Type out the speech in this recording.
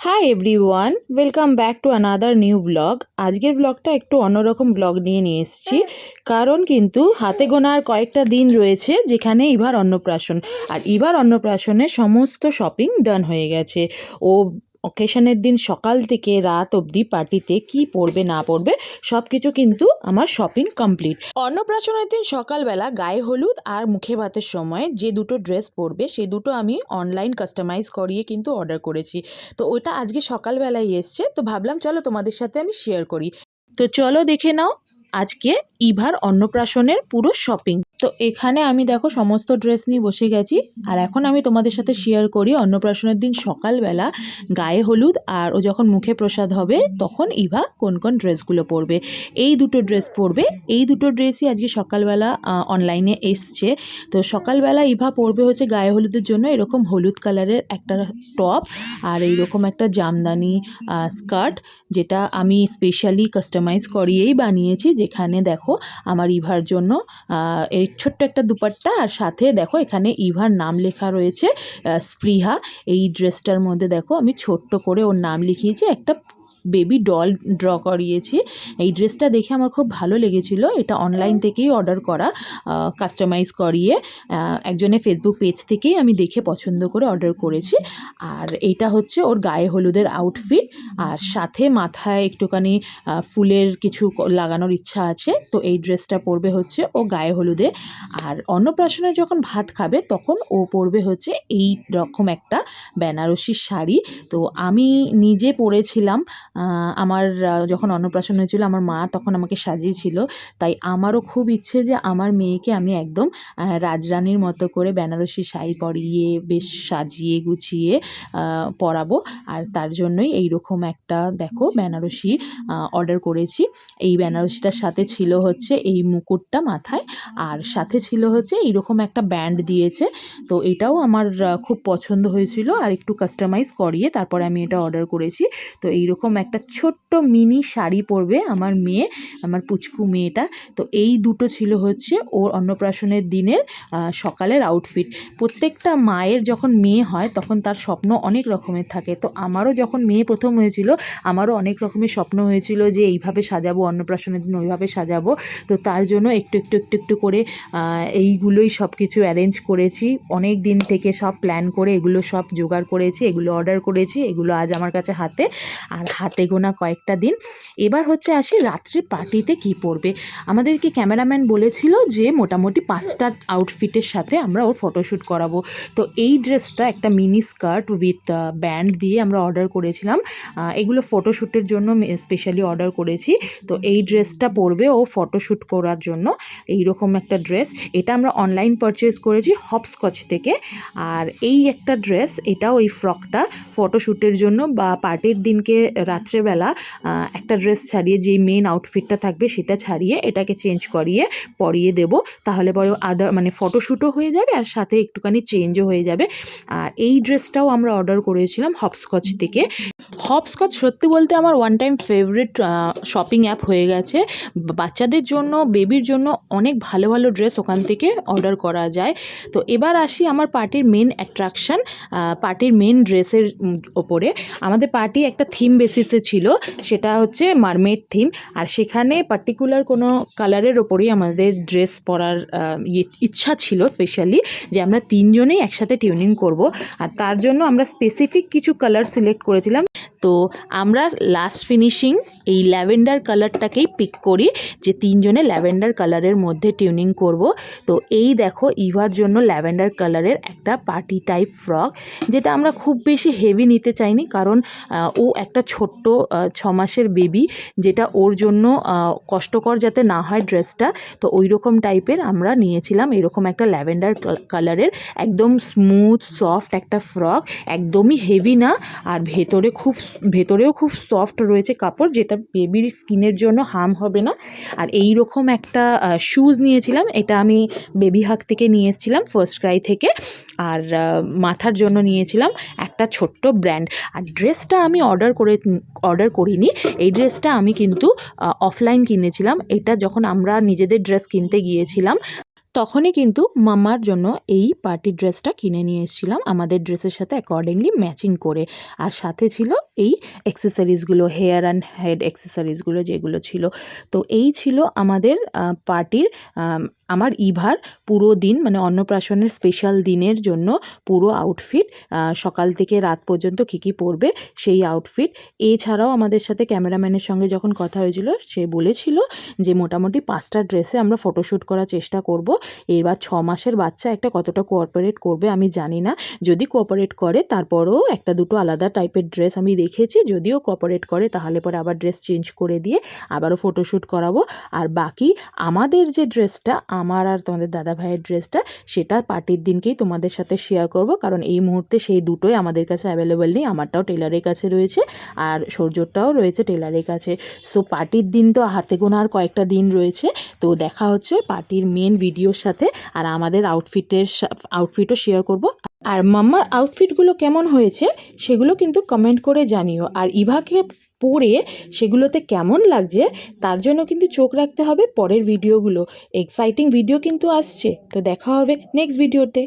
Hi everyone welcome back to another new vlog আজকের ব্লগটা একটু অন্যরকম ব্লগ নিয়ে নিয়ে এসছি। কারণ কিন্তু হাতে গোনার কয়েকটা দিন রয়েছে যেখানে ইভার অন্নপ্রাশন। আর ইভার অন্নপ্রাশনে সমস্ত শপিং ডান হয়ে গেছে। ও অকেশনের দিন সকাল থেকে রাত অবধি পার্টিতে কি পরবে না পরবে সব কিছু কিন্তু আমার শপিং কমপ্লিট অন্নপ্রাশনের দিন সকালবেলা গায়ে হলুদ আর মুখে ভাতের সময় যে দুটো ড্রেস পরবে, সে দুটো আমি অনলাইন কাস্টমাইজ করিয়ে কিন্তু অর্ডার করেছি। তো ওটা আজকে সকালবেলায় এসছে, তো ভাবলাম চলো তোমাদের সাথে আমি শেয়ার করি। তো চলো দেখে নাও আজকে ইভার অন্নপ্রাশনের পুরো শপিং তো এখানে আমি দেখো সমস্ত ড্রেস নিয়ে বসে গেছি। আর এখন আমি তোমাদের সাথে শেয়ার করি অন্নপ্রাশনের দিন সকালবেলা গায়ে হলুদ আর ও যখন মুখে প্রসাদ হবে তখন ইভা কোন কোন ড্রেসগুলো পরবে। এই দুটো ড্রেস পরবে। এই দুটো ড্রেসই আজকে সকালবেলা অনলাইনে এসছে। তো সকালবেলা ইভা পরবে হচ্ছে গায়ে হলুদের জন্য এরকম হলুদ কালারের একটা টপ আর এইরকম একটা জামদানি স্কার্ট যেটা আমি স্পেশালি কাস্টমাইজ করিয়েই বানিয়েছি যেখানে দেখো আমার ইভার জন্য এই ছোট্ট একটা দুপাট্টা, আর সাথে দেখো এখানে ইভার নাম লেখা রয়েছে স্পৃহা। এই ড্রেসটার মধ্যে দেখো আমি ছোট্ট করে ওর নাম লিখিয়েছি, একটা বেবি ডল ড্র করিয়েছি। এই ড্রেসটা দেখে আমার খুব ভালো লেগেছিল। এটা অনলাইন থেকেই অর্ডার করা কাস্টমাইজ করিয়ে একজনের ফেসবুক পেজ থেকেই আমি দেখে পছন্দ করে অর্ডার করেছি। আর এইটা হচ্ছে ওর গায়ে হলুদের আউটফিট আর সাথে মাথায় একটুখানি ফুলের কিছু লাগানোর ইচ্ছা আছে। তো এই ড্রেসটা পরবে হচ্ছে ও গায়ে হলুদে। আর অন্নপ্রাশনে যখন ভাত খাবে, তখন ও পরবে হচ্ছে এই রকম একটা বেনারসি শাড়ি। তো আমি নিজে পরেছিলাম আমার যখন অন্নপ্রাশন হয়েছিল, আমার মা তখন আমাকে সাজিয়েছিল। তাই আমারও খুব ইচ্ছে যে আমার মেয়েকে আমি একদম রাজরানীর মতো করে বেনারসি শাড়ি পরিয়ে, বেশ সাজিয়ে, গুছিয়ে পরাবো। আর তার জন্যই এই রকম একটা, দেখো, বেনারসি অর্ডার করেছি। এই বেনারসিটার সাথে ছিল হচ্ছে এই মুকুটটা মাথায়। আর সাথে ছিল হচ্ছে এইরকম একটা ব্যান্ড দিয়েছে। তো এটাও আমার খুব পছন্দ হয়েছিল। আর একটু কাস্টমাইজ করিয়ে তারপরে আমি এটা অর্ডার করেছি। তো এইরকম একটা ছোট্ট মিনি শাড়ি পরবে আমার মেয়ে, আমার পুচকু মেয়েটা। তো এই দুটো ছিল হচ্ছে ওর অন্নপ্রাশনের দিনের সকালের আউটফিট প্রত্যেকটা মায়ের যখন মেয়ে হয়, তখন তার স্বপ্ন অনেক রকমের থাকে। তো আমারও যখন মেয়ে প্রথম হয়েছিল, আমারও অনেক রকমের স্বপ্ন হয়েছিল যে এইভাবে সাজাবো, অন্নপ্রাশনের দিন ওইভাবে সাজাবো। তো তার জন্য একটু একটু একটু একটু করে এইগুলোই সব কিছু অ্যারেঞ্জ করেছি। অনেক দিন থেকে সব প্ল্যান করে এগুলো সব জোগাড় করেছি, এগুলো অর্ডার করেছি, এগুলো আজ আমার কাছে হাতে। আর হাতে গোনা কয়েকটা দিন। এবার হচ্ছে আসি রাত্রে পার্টিতে কি পরবে? আমাদেরকে ক্যামেরাম্যান বলেছিল যে মোটামুটি পাঁচটা আউটফিটের সাথে আমরা ওর ফটোশ্যুট করাবো। তো এই ড্রেসটা একটা মিনি স্কার্ট উইথ ব্যান্ড দিয়ে আমরা অর্ডার করেছিলাম। এগুলো ফটোশ্যুটের জন্য স্পেশালি অর্ডার করেছি। তো এই ড্রেসটা পরবে ও ফটোশ্যুট করার জন্য। এইরকম একটা ড্রেস এটা আমরা অনলাইন পারচেস করেছি হপস্কচ থেকে। আর এই একটা ড্রেস এটাও এই ফ্রকটা ফটোশ্যুটের জন্য বা পার্টির দিনকে রাত্রেবেলা একটা ড্রেস ছাড়িয়ে যেই মেন আউটফিটটা থাকবে সেটা ছাড়িয়ে এটাকে চেঞ্জ করিয়ে পরিয়ে দেব। তাহলে পরে আদার মানে ফটোশ্যুটও হয়ে যাবে আর সাথে একটুখানি চেঞ্জও হয়ে যাবে। আর এই ড্রেসটাও আমরা অর্ডার করেছিলাম হপস্কচ থেকে। হপস্কচ সত্যি বলতে আমার one time favourite shopping app হয়ে গেছে। বাচ্চাদের জন্য বেবির জন্য অনেক ভালো ভালো ড্রেস ওখান থেকে অর্ডার করা যায়। তো এবার আসি আমার পার্টির মেন অ্যাট্রাকশান পার্টির মেন ড্রেসের ওপরে। আমাদের পার্টি একটা থিম বেসিসে ছিল, সেটা হচ্ছে মারমেড থিম। আর সেখানে পার্টিকুলার কোনো কালারের ওপরেই আমাদের ড্রেস পরার ইয়ে ইচ্ছা ছিল স্পেশালি যে আমরা তিনজনেই একসাথে টিউনিং করব। আর তার জন্য আমরা স্পেসিফিক কিছু কালার সিলেক্ট করেছিলাম। তো আমরা লাস্ট ফিনিশিং এই ল্যাভেন্ডার কালারটাকেই পিক করি যে তিনজনে ল্যাভেন্ডার কালারের মধ্যে টিউনিং করব। তো এই দেখো ইভার জন্য ল্যাভেন্ডার কালারের একটা পার্টি টাইপ ফ্রক যেটা আমরা খুব বেশি হেভি নিতে চাইনি কারণ ও একটা ছোট্ট ছ মাসের বেবি যেটা ওর জন্য কষ্টকর যাতে না হয় ড্রেসটা তো ওই রকম টাইপের আমরা নিয়েছিলাম এরকম একটা ল্যাভেন্ডার কালারের একদম স্মুথ সফট একটা ফ্রক একদমই হেভি না, আর ভেতরে খুব ভেতরেও খুব সফট রয়েছে কাপড়, যেটা বেবির স্কিনের জন্য হার্ম হবে না। আর এই রকম একটা শ্যুজ নিয়েছিলাম, এটা আমি বেবি হাক থেকে নিয়ে এসেছিলাম ফার্স্ট ক্রাই থেকে। আর মাথার জন্য নিয়েছিলাম একটা ছোট্ট ব্র্যান্ড আর ড্রেসটা আমি অর্ডার করে অর্ডার করিনি। এই ড্রেসটা আমি কিন্তু অফলাইন কিনেছিলাম। এটা যখন আমরা নিজেদের ড্রেস কিনতে গিয়েছিলাম তখনই কিন্তু মামার জন্য এই পার্টি ড্রেসটা কিনে নিয়ে এসেছিলাম। আমাদের ড্রেসের সাথে অ্যাকর্ডিংলি ম্যাচিং করে। আর সাথে ছিল এই অ্যাক্সেসরিজগুলো হেয়ার অ্যান্ড হেড অ্যাক্সেসরিজগুলো যেগুলো ছিল। তো এই ছিল আমাদের পার্টির আমার ইভার পুরো দিন মানে অন্নপ্রাশনের স্পেশাল দিনের জন্য পুরো আউটফিট সকাল থেকে রাত পর্যন্ত কী কী পরবে সেই আউটফিট এছাড়াও আমাদের সাথে ক্যামেরাম্যানের সঙ্গে যখন কথা হয়েছিল, সে বলেছিল যে, মোটামুটি পাঁচটা ড্রেসে আমরা ফটোশ্যুট করার চেষ্টা করব। এবার ছ মাসের বাচ্চা একটা কতটা কোঅপারেট করবে আমি জানি না। যদি কোঅপারেট করে, তারপরও একটা দুটো আলাদা টাইপের ড্রেস আমি রেখেছি যদিও কোঅপারেট করে, তাহলে পরে আবার ড্রেস চেঞ্জ করে দিয়ে আবারও ফটোশ্যুট করাবো। আর বাকি আমাদের যে ড্রেসটা আমার আর তোমাদের দাদা ভাইয়ের ড্রেসটা সেটা পার্টির দিনকেই তোমাদের সাথে শেয়ার করব। কারণ এই মুহূর্তে সেই দুটোই আমাদের কাছে অ্যাভেলেবেল নেই, আমারটাও টেলারের কাছে রয়েছে আর সৌর্যটাও রয়েছে টেলারের কাছে। সো পার্টির দিন তো হাতে গোনা আর কয়েকটা দিন রয়েছে। তো দেখা হচ্ছে পার্টির মেন ভিডিওর সাথে আর আমাদের আউটফিটের আউটফিটও শেয়ার করব। আর মাম্মার আউটফিটগুলো কেমন হয়েছে সেগুলো কিন্তু কমেন্ট করে জানিও। আর ইভাকে পরে সেগুলোতে কেমন লাগছে তার জন্য কিন্তু চোখ রাখতে হবে পরের ভিডিওগুলো এক্সাইটিং ভিডিও কিন্তু আসছে। তো দেখা হবে নেক্সট ভিডিওতে